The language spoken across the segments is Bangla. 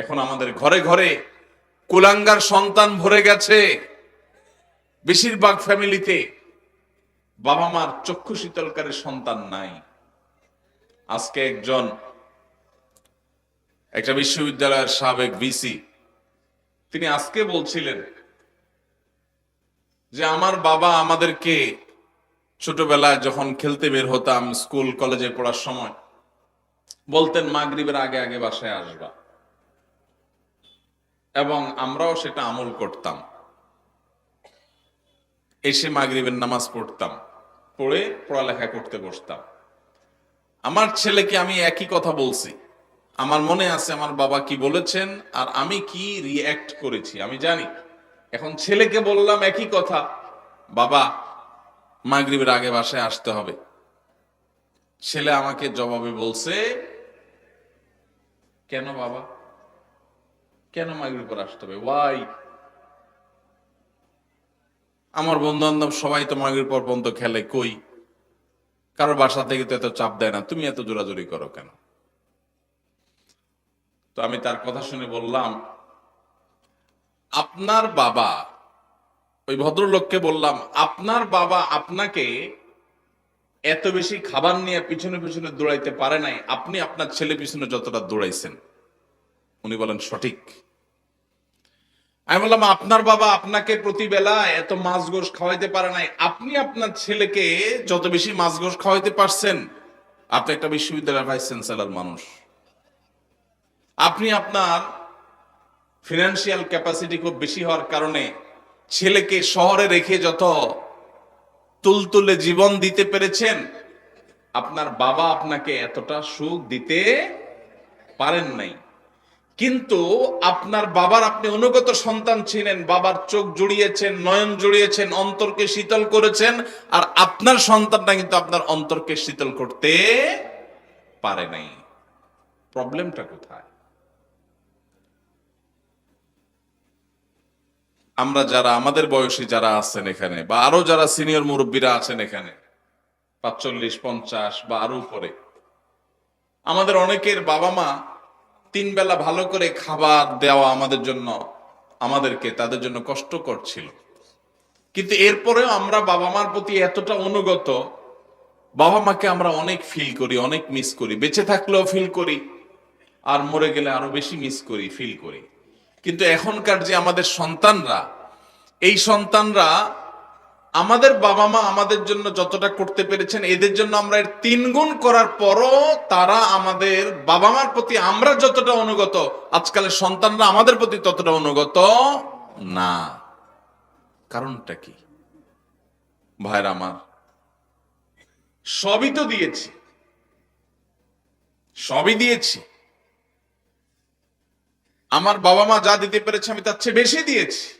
এখন আমাদের ঘরে ঘরে কুলাঙ্গার সন্তান ভরে গেছে। বেশিরভাগ ফ্যামিলিতে বাবা মার চক্ষু শীতলকারী সন্তান নাই। আজকে একজন, একটা বিশ্ববিদ্যালয়ের সাবেক ভিসি, তিনি আজকে বলছিলেন যে আমার বাবা আমাদেরকে ছোটবেলায় যখন খেলতে বের হতাম স্কুল, কলেজে পড়ার সময়, বলতেন, মাগরিবের আগে আগে বাসায় আসবা। এবং আমরাও সেটা আমল করতাম। এসে মাগরিবের নামাজ পড়তাম, পড়ে পড়ালেখা করতে বসতাম। আমার ছেলেকে আমি একই কথা বলছি। আমার মনে আছে আমার বাবা কি বলেছেন আর আমি কি রিয়্যাক্ট করেছি, আমি জানি। এখন ছেলেকে বললাম একই কথা, বাবা, মাগরিবের আগে বাসায় আসতে হবে। ছেলে আমাকে জবাবে বলছে, কেন বাবা? কেন মাগরিব পর আসতে হবে? ওয়াই আমার বন্ধু বান্ধব সবাই তো মাগরিব পর পর্যন্ত খেলে কই? কারোর বাসা থেকে তো এত চাপ দেয় না। তুমি এত জোরাজুরি করো কেন? তো আমি তার কথা শুনে বললাম, আপনার বাবা, ওই ভদ্রলোককে বললাম, আপনার বাবা আপনাকে এত বেশি খাবার নিয়ে পিছনে পিছনে দৌড়াইতে পারে নাই। আপনি আপনার ছেলে পিছনে যতটা দৌড়াইছেন। উনি বলেন, সঠিক। আমি বললাম, আপনার বাবা আপনাকে প্রতিবেলা এত মাছ গোস খাওয়াইতে পারে নাই। আপনি আপনার ছেলেকে যত বেশি মাছ গোস খাওয়াইতে পারছেন, আপনি একটা বিশ্ববিদ্যালয়ের ভাইস চ্যান্সেলর মানুষ। আপনি আপনার ফিনান্সিয়াল ক্যাপাসিটি খুব বেশি হওয়ার কারণে ছেলেকে শহরে রেখে যত তুলতুলে জীবন দিতে পেরেছেন, আপনার বাবা আপনাকে এতটা সুখ দিতে পারেন নাই। কিন্তু আপনার বাবার আপনি অনুগত সন্তান ছিলেন, বাবার চোখ জুড়িয়েছেন, নয়ন জুড়িয়েছেন, অন্তরকে শীতল করেছেন, আর আপনার সন্তানটা কিন্তু আপনার অন্তরকে শীতল করতে পারে নাই। প্রবলেমটা কোথায়? আমরা যারা, আমাদের বয়সী যারা আছেন এখানে, বা আরও যারা সিনিয়র মুরব্বীরা আছেন এখানে, পাঁচচল্লিশ, পঞ্চাশ বা আরও উপরে, আমাদের অনেকের বাবা মা তিন বেলা ভালো করে খাবার দেওয়া আমাদের জন্য, আমাদেরকে তাদের জন্য কষ্টকর ছিল। কিন্তু এরপরেও আমরা বাবা মার প্রতি এতটা অনুগত বাবা মাকে আমরা অনেক ফিল করি, অনেক মিস করি। বেঁচে থাকলেও ফিল করি, আর মরে গেলে আরও বেশি মিস করি ফিল করি। কিন্তু এখনকার যে আমাদের সন্তানরা, এই সন্তানরা আমাদের বাবা মা আমাদের জন্য যতটা করতে পেরেছেন, এদের জন্য আমরা এর তিন গুণ করার পরও তারা আমাদের বাবা মার প্রতি আমরা যতটা অনুগত, আজকালের সন্তানরা আমাদের প্রতি ততটা অনুগত না। কারণটা কি? ভাইর আমার, সবই তো দিয়েছি। সবই দিয়েছি। আমার বাবা মা যা দিতে পেরেছে আমি তার চেয়ে বেশি দিয়েছি।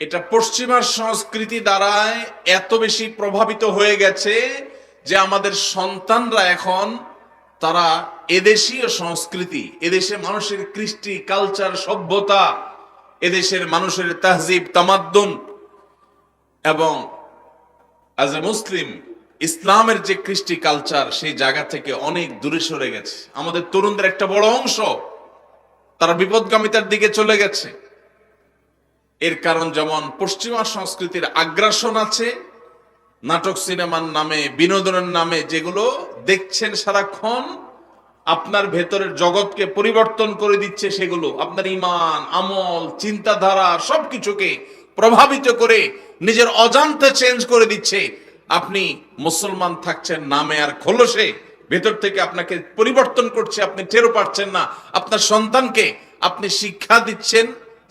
এটা পশ্চিমা সংস্কৃতি দ্বারায় এত বেশি প্রভাবিত হয়ে গেছে যে আমাদের সন্তানরা এখন তারা এদেশীয় সংস্কৃতি, এদেশে মানুষের কৃষ্টি, কালচার, সভ্যতা, এদেশের মানুষের তাহজিব, তামাদ্দুন এবং অ্যাজ এ মুসলিম ইসলামের যে কৃষ্টি কালচার সেই জায়গা থেকে অনেক দূরে সরে গেছে। আমাদের তরুণদের একটা বড় অংশ তারা বিপদগামিতার দিকে চলে গেছে। এর কারণ যেমন পশ্চিমা সংস্কৃতির আগ্রাসন আছে, নাটক সিনেমার নামে, বিনোদনের নামে যেগুলো দেখছেন সারাক্ষণ, আপনার ভেতরের জগৎকে পরিবর্তন করে দিচ্ছে সেগুলো, আপনার ইমান, আমল, চিন্তাধারা, সবকিছুকে প্রভাবিত করে নিজের অজান্তে চেঞ্জ করে দিচ্ছে। আপনি মুসলমান থাকছেন, নামে আর খোলসে, ভেতর থেকে আপনাকে পরিবর্তন করছে, আপনি টেরো পাচ্ছেন না। আপনার সন্তানকে আপনি শিক্ষা দিচ্ছেন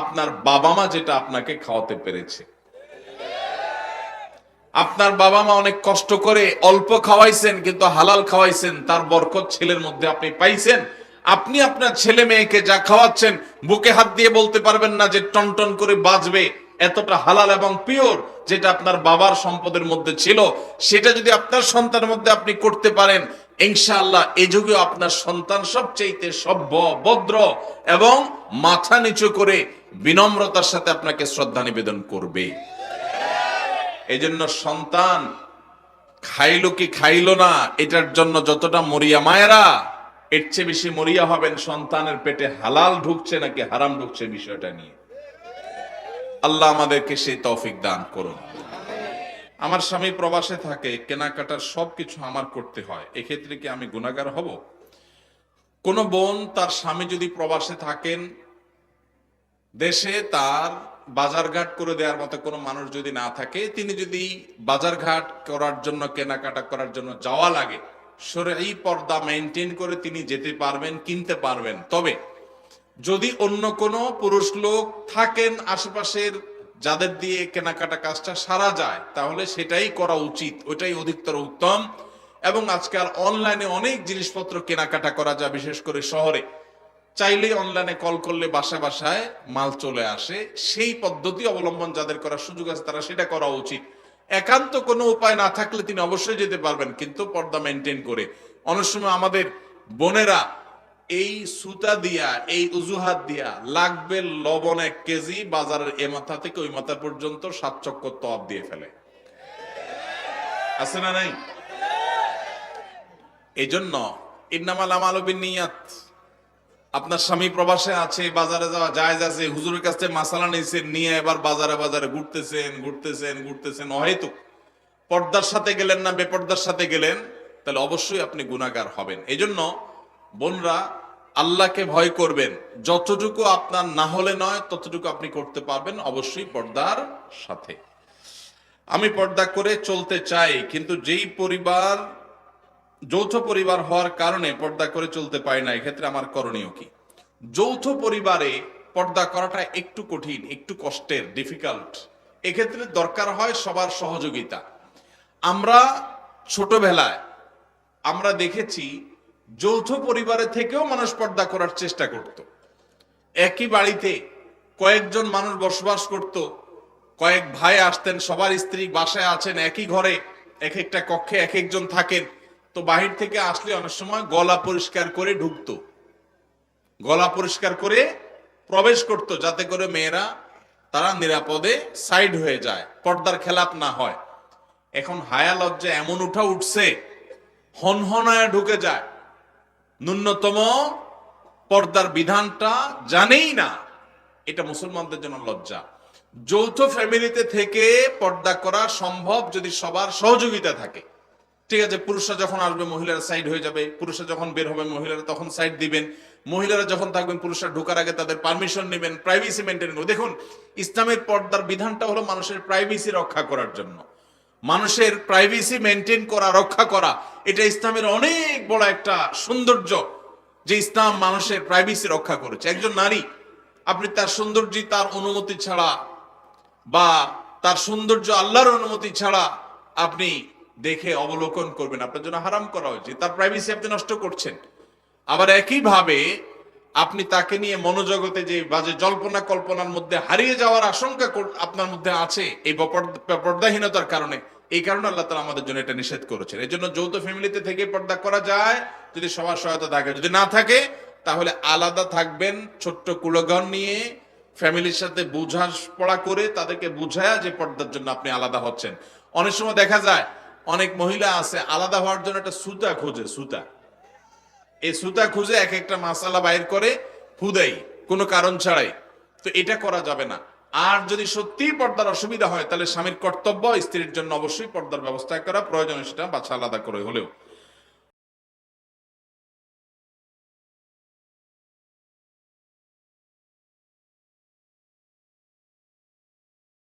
আপনার বাবা মা যেটা আপনাকে খাওয়াতে পেরেছে। আপনার বাবা মা অনেক কষ্ট করে অল্প খাওয়াইছেন, কিন্তু হালাল খাওয়াইছেন, তার বরকত ছেলের মধ্যে আপনি পাইছেন। আপনি আপনার ছেলে মেয়েকে যা খাওয়াচ্ছেন, বুকে হাত দিয়ে বলতে পারবেন না যে টনটন করে বাজবে, এতটা হালাল এবং পিওর যেটা আপনার বাবার সম্পদের মধ্যে ছিল। সেটা যদি আপনার সন্তানের মধ্যে আপনি করতে পারেন, ইনশাআল্লাহ এই যুগে আপনার সন্তান সবচেয়ে সভ্য, ভদ্র এবং মাথা নিচু করে বিনম্রতার সাথে আপনাকে শ্রদ্ধা নিবেদন করবে। এই জন্য সন্তান, খাইলো কি খাইলো না, এটার জন্য যতটা মরিয়া মায়েরা, এর চেয়ে বেশি মরিয়া হবেন সন্তানের পেটে হালাল ঢুকছে নাকি হারাম ঢুকছে বিষয়টা নিয়ে। আল্লাহ আমাদেরকে সেই তৌফিক দান করুন। আমার স্বামী প্রবাসে থাকে, কেনাকাটার সবকিছু আমার করতে হয়। এক্ষেত্রে কি আমি গুণাগার হব? কোন বোন তার স্বামী যদি প্রবাসে থাকেন দেশে তার বাজারঘাট করে দেওয়ার মতো কোনো মানুষ যদি না থাকে, তিনি যদি বাজারঘাট করার জন্য, কেনাকাটা করার জন্য যাওয়া লাগে এই পর্দা মেনটেন করে তিনি যেতে পারবেন, কিনতে পারবেন। তবে যদি অন্য কোনো পুরুষ লোক থাকেন আশেপাশের, যাদের দিয়ে কেনাকাটা কাজটা সারা যায়, তাহলে সেটাই করা উচিত ওইটাই অধিকতর উত্তম। এবং আজকাল অনলাইনে অনেক জিনিসপত্র কেনাকাটা করা যায়, বিশেষ করে শহরে। চাইলে অনলাইনে কল করলে বাসা বাসায় মাল চলে আসে। সেই পদ্ধতি অবলম্বন যাদের করার সুযোগ আছে, তারা সেটা করা উচিত। একান্ত কোনো উপায় না থাকলে তিনি অবশ্যই যেতে পারবেন, কিন্তু পর্দা মেনটেন করে। অনেক সময় আমাদের বোনেরা এই সুতা দিয়া, এই উজুহাত দিয়া লাগবে লবণ এক কেজি, বাজারের এ মাথা থেকে ওই মাথা পর্যন্ত সাত চক্কর তপ দিয়ে ফেলে। আছে না নাই? এই জন্য ইন্নামাল আমাল নিয়াত। আপনার স্বামী প্রবাসে আছে, বাজারে যাওয়া যায় আছে, হুজুরের কাছ মাসালা নিয়েছেন, নিয়ে এবার বাজারে বাজারে ঘুরতেছেন ঘুরতেছেন ঘুরতেছেন হয়তো পর্দার সাথে গেলেন না, বেপর্দার সাথে গেলেন, তাহলে অবশ্যই আপনি গুণাগার হবেন। এই জন্য বোনরা, আল্লাহকে ভয় করবেন। যতটুকু আপনার না হলে নয়, ততটুকু আপনি করতে পারবেন অবশ্যই পর্দার সাথে। আমি পর্দা করে চলতে চাই, কিন্তু যেই পরিবার যৌথ পরিবার হওয়ার কারণে পর্দা করে চলতে পারি না, এক্ষেত্রে আমার করণীয় কি? যৌথ পরিবারে পর্দা করাটা একটু কঠিন, একটু কষ্টের ডিফিকাল্ট এক্ষেত্রে দরকার হয় সবার সহযোগিতা। আমরা ছোটবেলায় আমরা দেখেছি যৌথ পরিবারে থেকেও মানুষ পর্দা করার চেষ্টা করত। একই বাড়িতে কয়েকজন মানুষ বসবাস করত, কয়েক ভাই আসতেন, সবার স্ত্রী বাসায় আছেন, একই ঘরে এক একটা কক্ষে এক একজন থাকেন। তো বাহির থেকে আসলে অনেক সময় গলা পরিষ্কার করে ঢুকতো। গলা পরিষ্কার করে প্রবেশ করত যাতে করে মেয়েরা তারা নিরাপদে সাইড হয়ে যায়, পর্দার খেলাপ না হয়। এখন হায়া লজ্জা এমন উঠা উঠছে, হনহনায় ঢুকে যায়। ন্যূনতম পর্দার বিধানটা জানেই না, এটা মুসলমানদের জন্য লজ্জা। যৌথ ফ্যামিলিতে থেকে পর্দা করা সম্ভব যদি সবার সহযোগিতা থাকে। ঠিক আছে, পুরুষরা যখন আসবে, মহিলারা সাইড হয়ে যাবে। পুরুষরা যখন বের হবে, মহিলারা তখন সাইড দিবেন। মহিলারা যখন থাকবেন, পুরুষরা ঢোকার আগে তাদের পারমিশন নেবেন প্রাইভেসি মেনটেন দেখুন, ইসলামের পর্দার বিধানটা হলো মানুষের প্রাইভেসি রক্ষা করার জন্য। মানুষের প্রাইভেসি মেনটেন করা, রক্ষা করা, এটা ইসলামের অনেক বড় একটা সৌন্দর্য যে ইসলাম মানুষের প্রাইভেসি রক্ষা করেছে। একজন নারী, আপনি তার সৌন্দর্য তার অনুমতি ছাড়া বা তার সৌন্দর্য আল্লাহর অনুমতি ছাড়া আপনি দেখে অবলোকন করবেন। আপনার জন্য হারাম করা হয়েছে। তার প্রাইভেসি আপনি নষ্ট করছেন। আবার একইভাবে আপনি তাকে নিয়ে মনোজগতে যে বাজে জল্পনা কল্পনার মধ্যে হারিয়ে যাওয়ার আশঙ্কা আপনার মধ্যে আছে, এই পর্দাহীনতার কারণে, এই কারণে আল্লাহ তালা আমাদের জন্য এটা নিষেধ করেছেন। এই জন্য যৌথ ফ্যামিলিতে থেকে পর্দা করা যায়। যদি সবার সহায়তা থাকে, যদি না থাকে, তাহলে আলাদা থাকবেন ছোট্ট কুলগণ নিয়ে, ফ্যামিলির সাথে বুঝা পড়া করে তাদেরকে বুঝায়া যে পর্দার জন্য আপনি আলাদা হচ্ছেন। অনেক সময় দেখা যায় অনেক মহিলা আছে, আলাদা হওয়ার জন্য একটা সুতা খোঁজে, সুতা। এই সুতা খুঁজে এক একটা মাসালা বাইর করে হুদাই কোনো কারণ ছাড়াই। তো এটা করা যাবে না। আর যদি সত্যি পর্দার অসুবিধা হয়, তাহলে স্বামীর কর্তব্য স্ত্রীর জন্য অবশ্যই পর্দার ব্যবস্থা করা প্রয়োজন, সেটা বাচ্চা আলাদা করে হলেও।